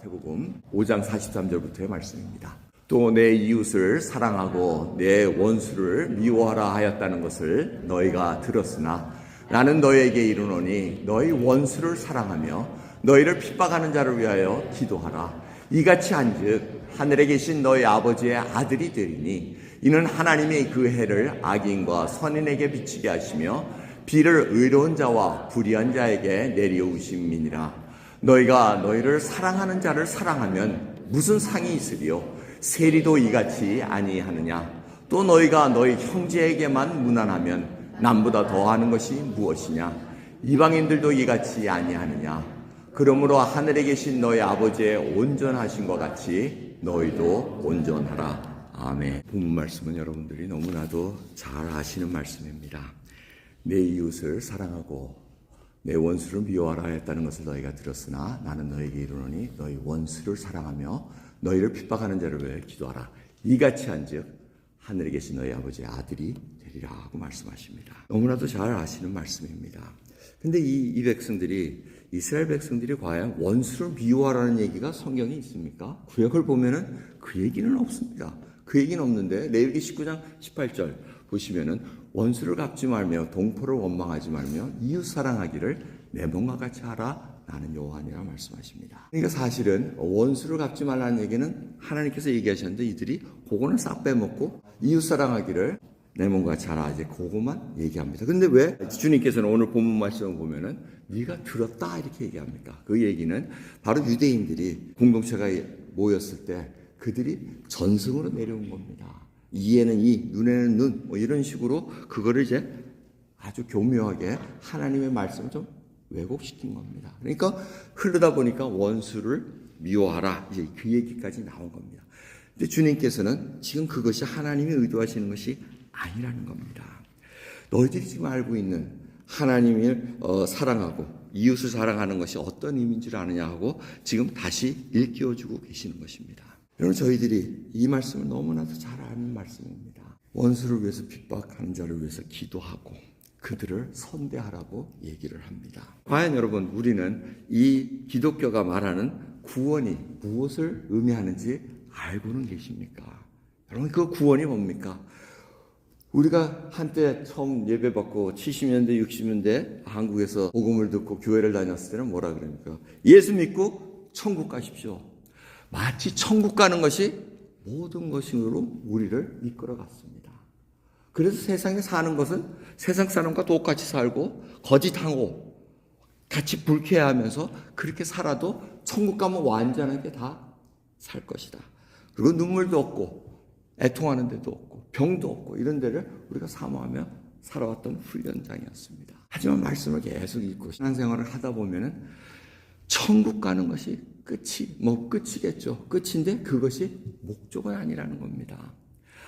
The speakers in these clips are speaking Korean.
마태복음 5장 43절부터의 말씀입니다. 또 내 이웃을 사랑하고 내 원수를 미워하라 하였다는 것을 너희가 들었으나 나는 너희에게 이르노니 너희 원수를 사랑하며 너희를 핍박하는 자를 위하여 기도하라. 이같이 한즉 하늘에 계신 너희 아버지의 아들이 되리니 이는 하나님이 그 해를 악인과 선인에게 비치게 하시며 비를 의로운 자와 불의한 자에게 내려오심이니라. 너희가 너희를 사랑하는 자를 사랑하면 무슨 상이 있으리요? 세리도 이같이 아니하느냐? 또 너희가 너희 형제에게만 무난하면 남보다 더하는 것이 무엇이냐? 이방인들도 이같이 아니하느냐? 그러므로 하늘에 계신 너희 아버지의 온전하신 것 같이 너희도 온전하라. 아멘. 본문 말씀은 여러분들이 너무나도 잘 아시는 말씀입니다. 내 이웃을 사랑하고 내 원수를 미워하라 했다는 것을 너희가 들었으나 나는 너에게 이르노니 너희 원수를 사랑하며 너희를 핍박하는 자를 위해 기도하라. 이같이 한즉 하늘에 계신 너희 아버지의 아들이 되리라 하고 말씀하십니다. 너무나도 잘 아시는 말씀입니다. 근데 이, 이 백성들이 이스라엘 백성들이 과연 원수를 미워하라는 얘기가 성경에 있습니까? 구약을 보면은 그 얘기는 없습니다. 그 얘기는 없는데 레위기 19장 18절 보시면은 원수를 갚지 말며 동포를 원망하지 말며 이웃 사랑하기를 내 몸과 같이 하라 나는 여호와니라 말씀하십니다. 그러니까 사실은 원수를 갚지 말라는 얘기는 하나님께서 얘기하셨는데 이들이 그거는 싹 빼먹고 이웃 사랑하기를 내 몸과 같이 하라 이제 그거만 얘기합니다. 근데 왜 주님께서는 오늘 본문 말씀을 보면은 네가 들었다 이렇게 얘기합니까? 그 얘기는 바로 유대인들이 공동체가 모였을 때 그들이 전승으로 내려온 겁니다. 이에는 이, 눈에는 눈, 뭐 이런 식으로 그거를 이제 아주 교묘하게 하나님의 말씀을 좀 왜곡시킨 겁니다. 그러니까 흐르다 보니까 원수를 미워하라. 이제 그 얘기까지 나온 겁니다. 근데 주님께서는 지금 그것이 하나님이 의도하시는 것이 아니라는 겁니다. 너희들이 지금 알고 있는 하나님을 어, 사랑하고 이웃을 사랑하는 것이 어떤 의미인 줄 아느냐 하고 지금 다시 일깨워주고 계시는 것입니다. 여러분 저희들이 이 말씀을 너무나도 잘 아는 말씀입니다. 원수를 위해서 핍박하는 자를 위해서 기도하고 그들을 선대하라고 얘기를 합니다. 과연 여러분 우리는 이 기독교가 말하는 구원이 무엇을 의미하는지 알고는 계십니까? 여러분 그 구원이 뭡니까? 우리가 한때 처음 예배 받고 70년대, 60년대 한국에서 복음을 듣고 교회를 다녔을 때는 뭐라 그럽니까? 예수 믿고 천국 가십시오. 마치 천국 가는 것이 모든 것으로 우리를 이끌어 갔습니다. 그래서 세상에 사는 것은 세상 사람과 똑같이 살고 거짓하고 같이 불쾌하면서 그렇게 살아도 천국 가면 완전하게 다 살 것이다. 그리고 눈물도 없고 애통하는 데도 없고 병도 없고 이런 데를 우리가 사모하며 살아왔던 훈련장이었습니다. 하지만 말씀을 계속 읽고 신앙생활을 하다 보면은 천국 가는 것이 끝이 뭐 끝이겠죠. 끝인데 그것이 목적은 아니라는 겁니다.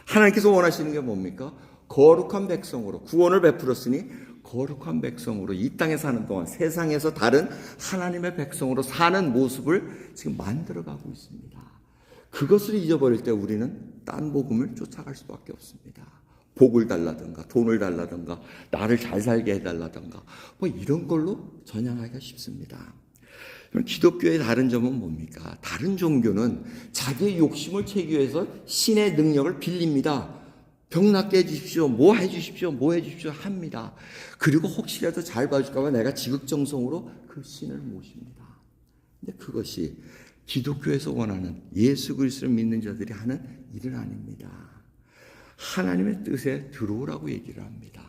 하나님께서 원하시는 게 뭡니까? 거룩한 백성으로 구원을 베풀었으니 거룩한 백성으로 이 땅에 사는 동안 세상에서 다른 하나님의 백성으로 사는 모습을 지금 만들어가고 있습니다. 그것을 잊어버릴 때 우리는 딴 복음을 쫓아갈 수밖에 없습니다. 복을 달라든가 돈을 달라든가 나를 잘 살게 해달라든가 뭐 이런 걸로 전향하기가 쉽습니다. 그럼 기독교의 다른 점은 뭡니까? 다른 종교는 자기의 욕심을 채기 위해서 신의 능력을 빌립니다. 병 낫게 해주십시오. 뭐 해주십시오. 뭐 해주십시오. 합니다. 그리고 혹시라도 잘 봐줄까봐 내가 지극정성으로 그 신을 모십니다. 근데 그것이 기독교에서 원하는 예수 그리스도를 믿는 자들이 하는 일은 아닙니다. 하나님의 뜻에 들어오라고 얘기를 합니다.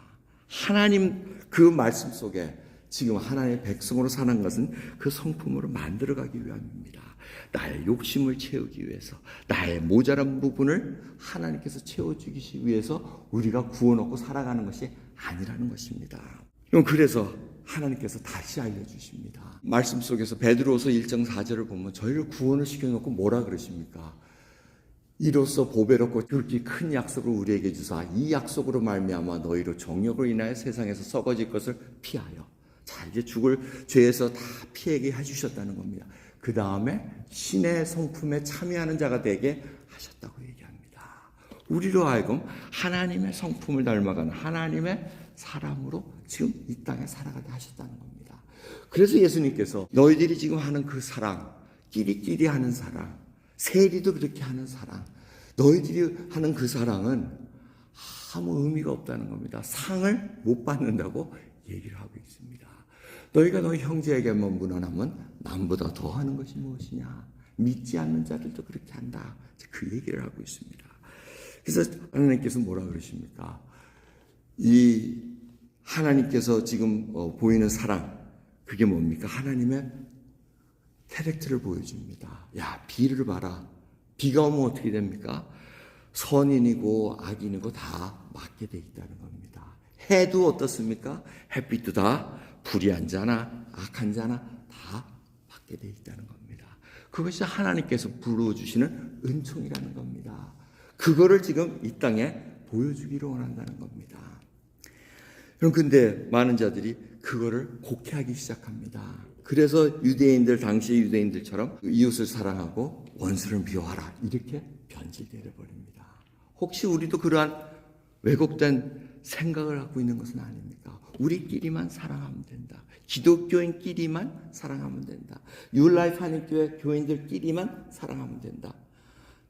하나님 그 말씀 속에 지금 하나님의 백성으로 사는 것은 그 성품으로 만들어가기 위함입니다. 나의 욕심을 채우기 위해서, 나의 모자란 부분을 하나님께서 채워주기 위해서 우리가 구원 얻고 살아가는 것이 아니라는 것입니다. 그래서 하나님께서 다시 알려주십니다. 말씀 속에서 베드로서 1장 4절을 보면 저희를 구원을 시켜놓고 뭐라 그러십니까? 이로써 보배롭고 그렇게 큰 약속을 우리에게 주사 이 약속으로 말미암아 너희로 정력으로 인하여 세상에서 썩어질 것을 피하여 자 이제 죽을 죄에서 다 피하게 해주셨다는 겁니다. 그 다음에 신의 성품에 참여하는 자가 되게 하셨다고 얘기합니다. 우리로 하여금 하나님의 성품을 닮아가는 하나님의 사람으로 지금 이 땅에 살아가게 하셨다는 겁니다. 그래서 예수님께서 너희들이 지금 하는 그 사랑, 끼리끼리 하는 사랑, 세리도 그렇게 하는 사랑, 너희들이 하는 그 사랑은 아무 의미가 없다는 겁니다. 상을 못 받는다고 얘기를 하고 있습니다. 너희가 너희 형제에게만 무난하면 남보다 더 하는 것이 무엇이냐? 믿지 않는 자들도 그렇게 한다. 그 얘기를 하고 있습니다. 그래서 하나님께서 뭐라 그러십니까? 이 하나님께서 지금 어, 보이는 사랑, 그게 뭡니까? 하나님의 캐릭터를 보여줍니다. 야, 비를 봐라. 비가 오면 어떻게 됩니까? 선인이고 악인이고 다 맞게 돼 있다는 겁니다. 해도 어떻습니까? 햇빛도 다 불의한 자나 악한 자나 다 맞게 돼 있다는 겁니다. 그것이 하나님께서 불어주시는 은총이라는 겁니다. 그거를 지금 이 땅에 보여주기를 원한다는 겁니다. 그럼 근데 많은 자들이 그거를 곡해하기 시작합니다. 그래서 유대인들 당시 유대인들처럼 이웃을 사랑하고 원수를 미워하라 이렇게 변질되어 버립니다. 혹시 우리도 그러한 왜곡된 생각을 갖고 있는 것은 아닙니까? 우리끼리만 사랑하면 된다. 기독교인끼리만 사랑하면 된다. 뉴라이프 한인교회 교인들끼리만 사랑하면 된다.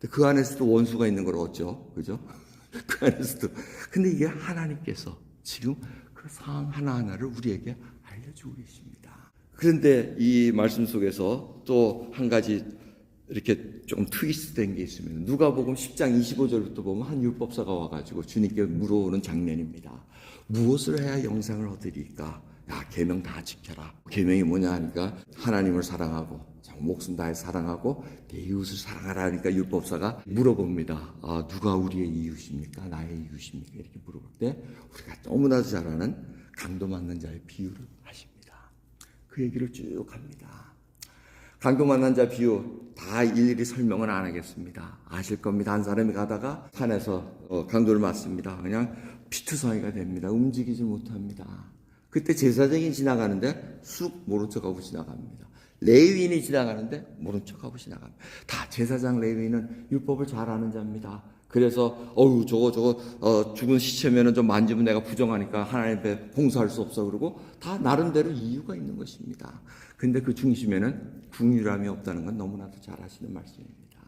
그 안에서도 원수가 있는 걸 어쩌? 그죠? 그 안에서도. 근데 이게 하나님께서 지금 그 상황 하나하나를 우리에게 알려주고 계십니다. 그런데 이 말씀 속에서 또 한 가지 이렇게 좀 트위스트 된 게 있으면 누가복음 10장 25절부터 보면 한 율법사가 와가지고 주님께 물어오는 장면입니다. 무엇을 해야 영생을 얻으리까? 야 계명 다 지켜라. 계명이 뭐냐 하니까 하나님을 사랑하고 목숨 다해 사랑하고 내 이웃을 사랑하라 하니까 율법사가 물어봅니다. 아, 누가 우리의 이웃입니까? 나의 이웃입니까? 이렇게 물어볼 때 우리가 너무나도 잘 아는 강도 맞는 자의 비유를 하십니다. 그 얘기를 쭉 합니다. 강도 만난 자 비유 다 일일이 설명은 안 하겠습니다. 아실 겁니다. 한 사람이 가다가 산에서 어, 강도를 맞습니다. 그냥 피투성이가 됩니다. 움직이지 못합니다. 그때 제사장이 지나가는데 쑥 모른 척하고 지나갑니다. 레위인이 지나가는데 모른 척하고 지나갑니다. 다 제사장 레위인은 율법을 잘 아는 자입니다. 그래서 어우 저거 저거 어, 죽은 시체면은 좀 만지면 내가 부정하니까 하나님 앞에 봉사할 수 없어 그러고 다 나름대로 이유가 있는 것입니다. 근데 그 중심에는 궁유람이 없다는 건 너무나도 잘 아시는 말씀입니다.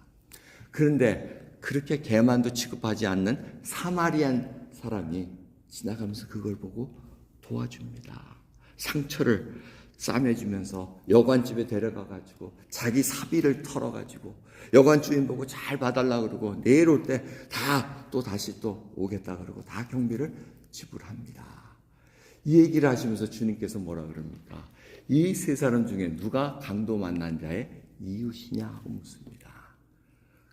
그런데 그렇게 개만도 취급하지 않는 사마리안 사람이 지나가면서 그걸 보고 도와줍니다. 상처를 싸매주면서 여관집에 데려가 가지고 자기 사비를 털어 가지고 여관 주인 보고 잘 봐달라 그러고 내일 올 때 다 또 다시 또 오겠다 그러고 다 경비를 지불합니다. 이 얘기를 하시면서 주님께서 뭐라 그럽니까? 이 세 사람 중에 누가 강도 만난 자의 이웃이냐 하고 묻습니다.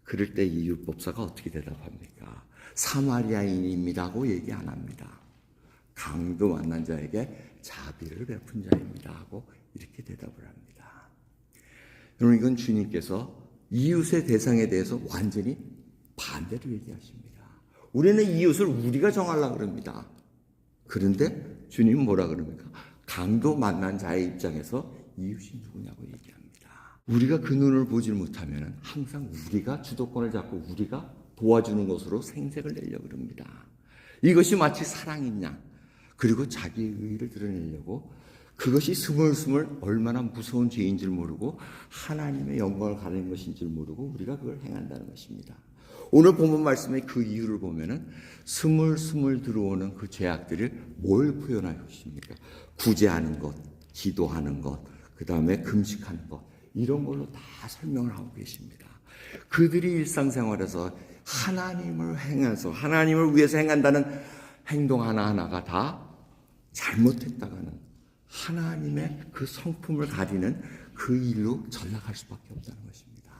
그럴 때이 율법사가 어떻게 대답합니까? 사마리아인입니다고 얘기 안 합니다. 강도 만난 자에게 자비를 베푼 자입니다 하고 이렇게 대답을 합니다. 여러분 이건 주님께서 이웃의 대상에 대해서 완전히 반대로 얘기하십니다. 우리는 이웃을 우리가 정하려고 그럽니다. 그런데 주님은 뭐라 그럽니까? 강도 만난 자의 입장에서 이웃이 누구냐고 얘기합니다. 우리가 그 눈을 보지 못하면 항상 우리가 주도권을 잡고 우리가 도와주는 것으로 생색을 내려고 그럽니다. 이것이 마치 사랑인 양. 그리고 자기의 의의를 드러내려고 그것이 스물스물 얼마나 무서운 죄인 줄 모르고 하나님의 영광을 가리는 것인 줄 모르고 우리가 그걸 행한다는 것입니다. 오늘 본문 말씀의 그 이유를 보면은 스물스물 들어오는 그 죄악들을 뭘 표현하고 있습니까? 구제하는 것, 기도하는 것, 그 다음에 금식하는 것, 이런 걸로 다 설명을 하고 계십니다. 그들이 일상생활에서 하나님을 행해서 하나님을 위해서 행한다는 행동 하나하나가 다 잘못했다가는 하나님의 그 성품을 가리는 그 일로 전락할 수밖에 없다는 것입니다.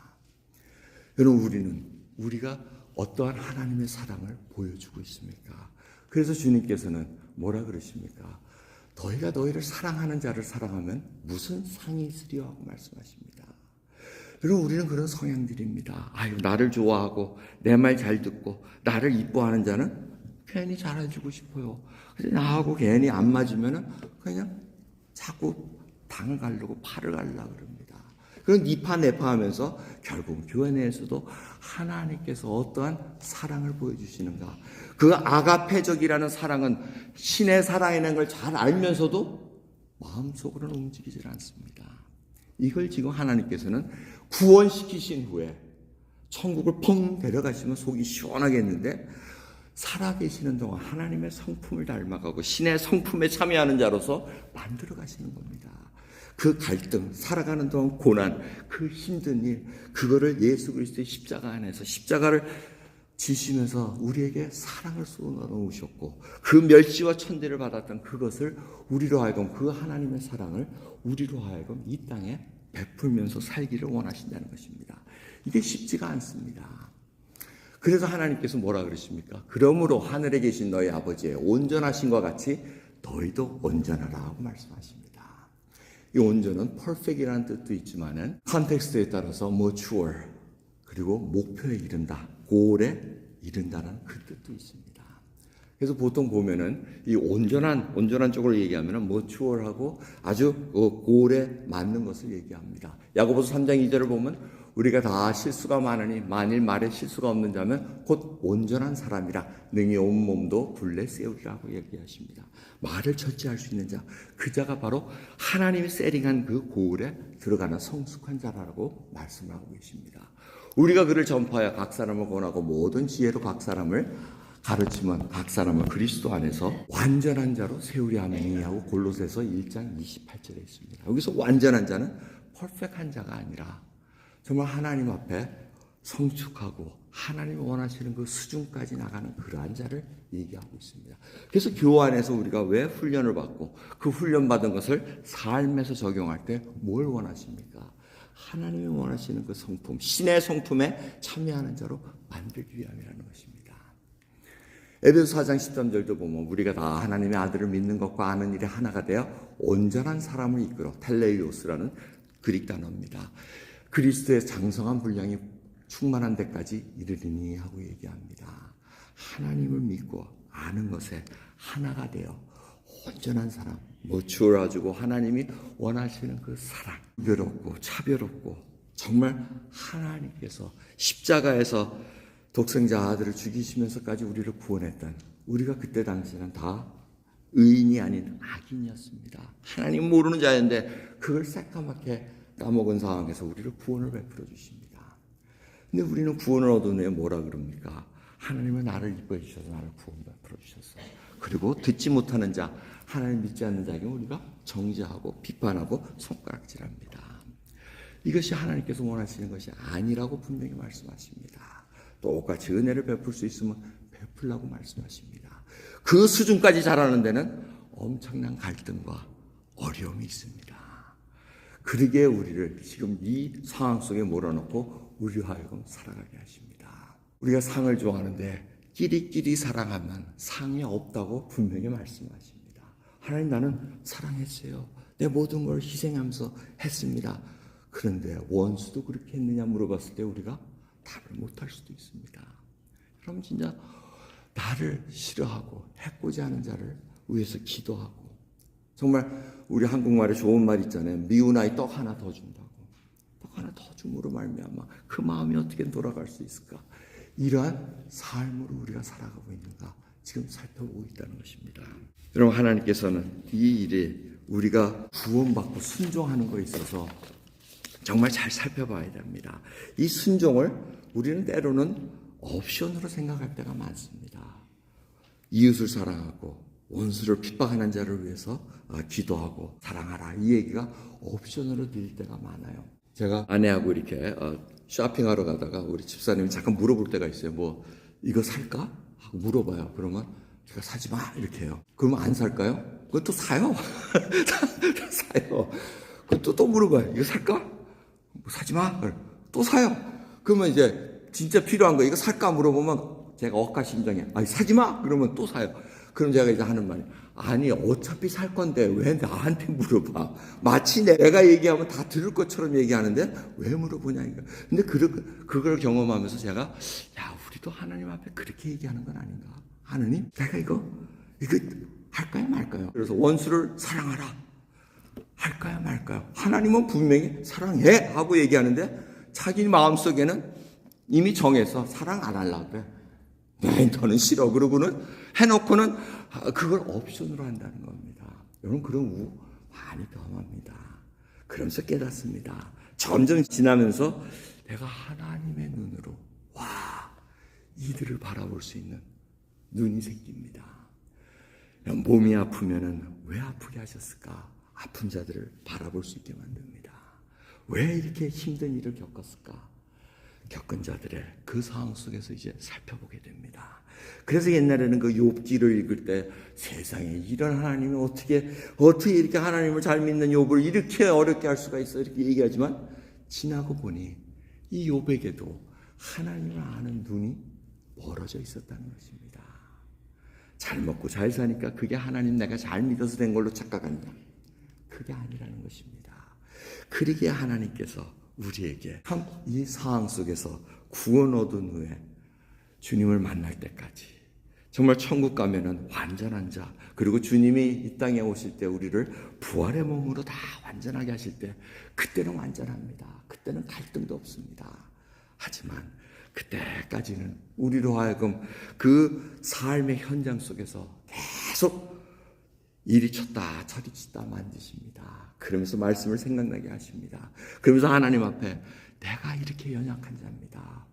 여러분, 우리는 우리가 어떠한 하나님의 사랑을 보여주고 있습니까? 그래서 주님께서는 뭐라 그러십니까? 너희가 너희를 사랑하는 자를 사랑하면 무슨 상이 있으리요? 하고 말씀하십니다. 여러분, 우리는 그런 성향들입니다. 아유, 나를 좋아하고, 내 말 잘 듣고, 나를 이뻐하는 자는 괜히 잘해주고 싶어요. 근데 나하고 괜히 안 맞으면은 그냥 자꾸 당을 가려고 팔을 가려고 그럽니다. 그런 니파 내파 하면서 결국 교회 내에서도 하나님께서 어떠한 사랑을 보여주시는가. 그 아가페적이라는 사랑은 신의 사랑이라는 걸 잘 알면서도 마음속으로는 움직이질 않습니다. 이걸 지금 하나님께서는 구원시키신 후에 천국을 펑 데려가시면 속이 시원하게 했는데 살아계시는 동안 하나님의 성품을 닮아가고 신의 성품에 참여하는 자로서 만들어 가시는 겁니다. 그 갈등, 살아가는 동안 고난, 그 힘든 일, 그거를 예수 그리스도의 십자가 안에서 십자가를 지시면서 우리에게 사랑을 쏟아 놓으셨고 그 멸시와 천대를 받았던 그것을 우리로 하여금 그 하나님의 사랑을 우리로 하여금 이 땅에 베풀면서 살기를 원하신다는 것입니다. 이게 쉽지가 않습니다. 그래서 하나님께서 뭐라 그러십니까? 그러므로 하늘에 계신 너희 아버지의 온전하신과 같이 너희도 온전하라고 말씀하십니다. 이 온전은 perfect이라는 뜻도 있지만은 컨텍스트에 따라서 mature 그리고 목표에 이른다, 고을에 이른다는 그 뜻도 있습니다. 그래서 보통 보면은 이 온전한 온전한 쪽으로 얘기하면은 mature하고 아주 그 고을에 맞는 것을 얘기합니다. 야고보서 3장 2절을 보면 우리가 다 실수가 많으니 만일 말에 실수가 없는 자면 곧 온전한 사람이라 능히 온 몸도 굴레 세우리라고 얘기하십니다. 말을 절제할 수 있는 자, 그 자가 바로 하나님이 세링한 그 고을에 들어가는 성숙한 자라고 말씀을 하고 계십니다. 우리가 그를 전파하여 각 사람을 권하고 모든 지혜로 각 사람을 가르치면 각 사람을 그리스도 안에서 완전한 자로 세우려 하매니 하고 골로새서 1장 28절에 있습니다. 여기서 완전한 자는 퍼펙한 자가 아니라 정말 하나님 앞에 성숙하고 하나님이 원하시는 그 수준까지 나가는 그러한 자를 얘기하고 있습니다. 그래서 교회 안에서 우리가 왜 훈련을 받고 그 훈련 받은 것을 삶에서 적용할 때 뭘 원하십니까? 하나님이 원하시는 그 성품, 신의 성품에 참여하는 자로 만들기 위함이라는 것입니다. 에베소 4장 13절도 보면 우리가 다 하나님의 아들을 믿는 것과 아는 일에 하나가 되어 온전한 사람을 이끌어 텔레이오스라는 그릭 단어입니다. 그리스도의 장성한 분량이 충만한 데까지 이르리니 하고 얘기합니다. 하나님을 믿고 아는 것에 하나가 되어 온전한 사람, 모추어가지고 하나님이 원하시는 그 사랑, 구별 없고 차별 없고 정말 하나님께서 십자가에서 독생자 아들을 죽이시면서까지 우리를 구원했던 우리가 그때 당시에는 다 의인이 아닌 악인이었습니다. 하나님 모르는 자였는데 그걸 새까맣게 까먹은 상황에서 우리를 구원을 베풀어 주십니다. 근데 우리는 구원을 얻은 후에 뭐라 그럽니까? 하나님은 나를 이뻐해 주셔서 나를 구원 베풀어 주셨어요. 그리고 듣지 못하는 자, 하나님 믿지 않는 자에게 우리가 정죄하고 비판하고 손가락질합니다. 이것이 하나님께서 원하시는 것이 아니라고 분명히 말씀하십니다. 똑같이 은혜를 베풀 수 있으면 베풀라고 말씀하십니다. 그 수준까지 자라는 데는 엄청난 갈등과 어려움이 있습니다. 그러게 우리를 지금 이 상황 속에 몰아넣고 우리 하여금 살아가게 하십니다. 우리가 상을 좋아하는데 끼리끼리 사랑하면 상이 없다고 분명히 말씀하십니다. 하나님 나는 사랑했어요. 내 모든 걸 희생하면서 했습니다. 그런데 원수도 그렇게 했느냐 물어봤을 때 우리가 답을 못할 수도 있습니다. 그럼 진짜 나를 싫어하고 해코지 하는 자를 위해서 기도하고 정말 우리 한국말에 좋은 말 있잖아요. 미운 아이 떡 하나 더 준다고. 떡 하나 더 줌으로 말미암아 그 마음이 어떻게 돌아갈 수 있을까? 이러한 삶으로 우리가 살아가고 있는가 지금 살펴보고 있다는 것입니다. 여러분 하나님께서는 이 일에 우리가 구원받고 순종하는 거에 있어서 정말 잘 살펴봐야 됩니다. 이 순종을 우리는 때로는 옵션으로 생각할 때가 많습니다. 이웃을 사랑하고 원수를 핍박하는 자를 위해서 어, 기도하고 사랑하라 이 얘기가 옵션으로 들릴 때가 많아요. 제가 아내하고 이렇게 어, 쇼핑하러 가다가 우리 집사님이 잠깐 물어볼 때가 있어요. 뭐 이거 살까? 하고 물어봐요. 그러면 제가 사지 마 이렇게 해요. 그러면 안 살까요? 그것도 사요. 사요. 그것도 또 물어봐요. 이거 살까? 뭐 사지 마. 또 사요. 그러면 이제 진짜 필요한 거 이거 살까 물어보면 제가 억가심정해. 아니 사지 마. 그러면 또 사요. 그럼 제가 이제 하는 말이 아니 어차피 살 건데 왜 나한테 물어봐? 마치 내가 얘기하면 다 들을 것처럼 얘기하는데 왜 물어보냐 이거. 근데 그 그걸 경험하면서 제가 야 우리도 하나님 앞에 그렇게 얘기하는 건 아닌가? 하느님 내가 이거 이거 할까요 말까요? 그래서 원수를 사랑하라 할까요 말까요? 하나님은 분명히 사랑해 하고 얘기하는데 자기 마음 속에는 이미 정해서 사랑 안 하려고 그래. 네, 너는 싫어. 그러고는 해놓고는 그걸 옵션으로 한다는 겁니다. 여러분, 그런 우 많이 경험합니다. 그러면서 깨닫습니다. 점점 지나면서 내가 하나님의 눈으로 와 이들을 바라볼 수 있는 눈이 생깁니다. 몸이 아프면은 왜 아프게 하셨을까? 아픈 자들을 바라볼 수 있게 만듭니다. 왜 이렇게 힘든 일을 겪었을까? 겪은 자들의 그 상황 속에서 이제 살펴보게 됩니다. 그래서 옛날에는 그 욥기를 읽을 때 세상에 이런 하나님이 어떻게 어떻게 이렇게 하나님을 잘 믿는 욥을 이렇게 어렵게 할 수가 있어 이렇게 얘기하지만 지나고 보니 이 욥에게도 하나님을 아는 눈이 멀어져 있었다는 것입니다. 잘 먹고 잘 사니까 그게 하나님 내가 잘 믿어서 된 걸로 착각한다. 그게 아니라는 것입니다. 그러기에 하나님께서 우리에게 참 이 상황 속에서 구원 얻은 후에 주님을 만날 때까지 정말 천국 가면은 완전한 자 그리고 주님이 이 땅에 오실 때 우리를 부활의 몸으로 다 완전하게 하실 때 그때는 완전합니다. 그때는 갈등도 없습니다. 하지만 그때까지는 우리로 하여금 그 삶의 현장 속에서 계속 이리 쳤다 저리 쳤다 만드십니다. 그러면서 말씀을 생각나게 하십니다. 그러면서 하나님 앞에 내가 이렇게 연약한 자입니다.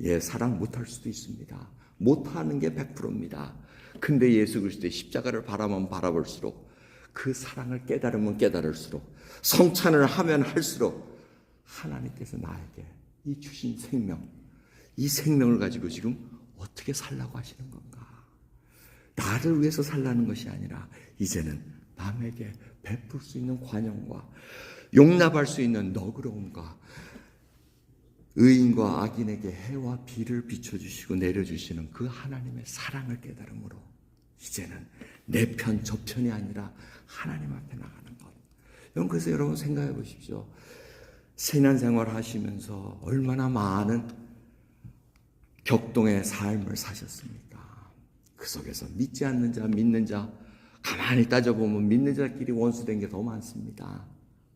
예, 사랑 못할 수도 있습니다. 못하는 게 100%입니다. 근데 예수 그리스도의 십자가를 바라만 바라볼수록 그 사랑을 깨달으면 깨달을수록 성찬을 하면 할수록 하나님께서 나에게 이 주신 생명, 이 생명을 가지고 지금 어떻게 살라고 하시는 건가? 나를 위해서 살라는 것이 아니라 이제는 남에게 베풀 수 있는 관용과 용납할 수 있는 너그러움과 의인과 악인에게 해와 비를 비춰주시고 내려주시는 그 하나님의 사랑을 깨달음으로 이제는 내 편, 저 편이 아니라 하나님 앞에 나가는 것. 여러분, 그래서 여러분 생각해 보십시오. 신앙생활 하시면서 얼마나 많은 격동의 삶을 사셨습니까? 그 속에서 믿지 않는 자, 믿는 자, 가만히 따져보면 믿는 자끼리 원수된 게 더 많습니다.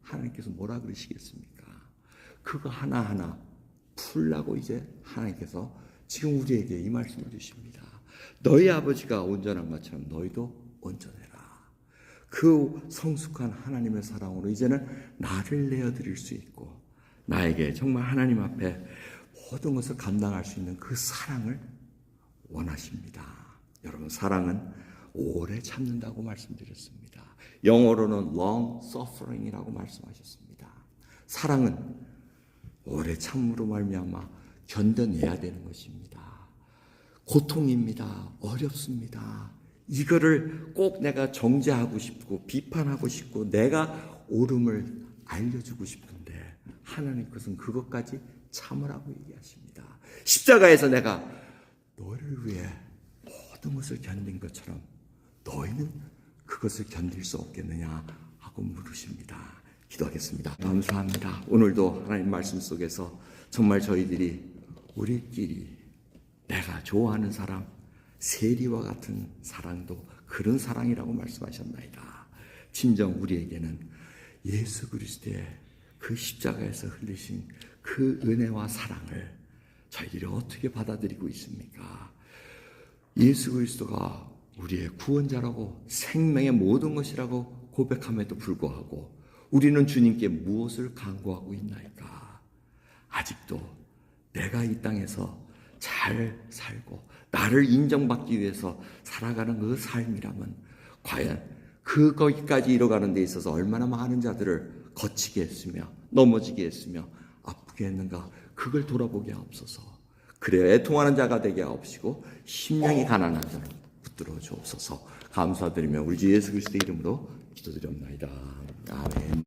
하나님께서 뭐라 그러시겠습니까? 그거 하나하나 풀라고 이제 하나님께서 지금 우리에게 이 말씀을 주십니다. 너희 아버지가 온전한 것처럼 너희도 온전해라. 그 성숙한 하나님의 사랑으로 이제는 나를 내어드릴 수 있고 나에게 정말 하나님 앞에 모든 것을 감당할 수 있는 그 사랑을 원하십니다. 여러분 사랑은 오래 참는다고 말씀드렸습니다. 영어로는 long suffering이라고 말씀하셨습니다. 사랑은 오래 참으로 말미암아 견뎌내야 되는 것입니다. 고통입니다. 어렵습니다. 이거를 꼭 내가 정죄하고 싶고 비판하고 싶고 내가 옳음을 알려주고 싶은데 하나님 것은 그것까지 참으라고 얘기하십니다. 십자가에서 내가 너를 위해 모든 것을 견딘 것처럼 너희는 그것을 견딜 수 없겠느냐 하고 물으십니다. 기도하겠습니다. 감사합니다. 오늘도 하나님 말씀 속에서 정말 저희들이 우리끼리 내가 좋아하는 사람, 세리와 같은 사랑도 그런 사랑이라고 말씀하셨나이다. 진정 우리에게는 예수 그리스도의 그 십자가에서 흘리신 그 은혜와 사랑을 저희들이 어떻게 받아들이고 있습니까? 예수 그리스도가 우리의 구원자라고 생명의 모든 것이라고 고백함에도 불구하고 우리는 주님께 무엇을 강구하고 있나이까? 아직도 내가 이 땅에서 잘 살고 나를 인정받기 위해서 살아가는 그 삶이라면 과연 그 거기까지 이뤄가는 데 있어서 얼마나 많은 자들을 거치게 했으며 넘어지게 했으며 아프게 했는가 그걸 돌아보게 하옵소서 그래야 애통하는 자가 되게 하옵시고 심령이 가난한 자를 붙들어 주옵소서. 감사드리며 우리 주 예수 그리스도 이름으로 기도드립니다. 아멘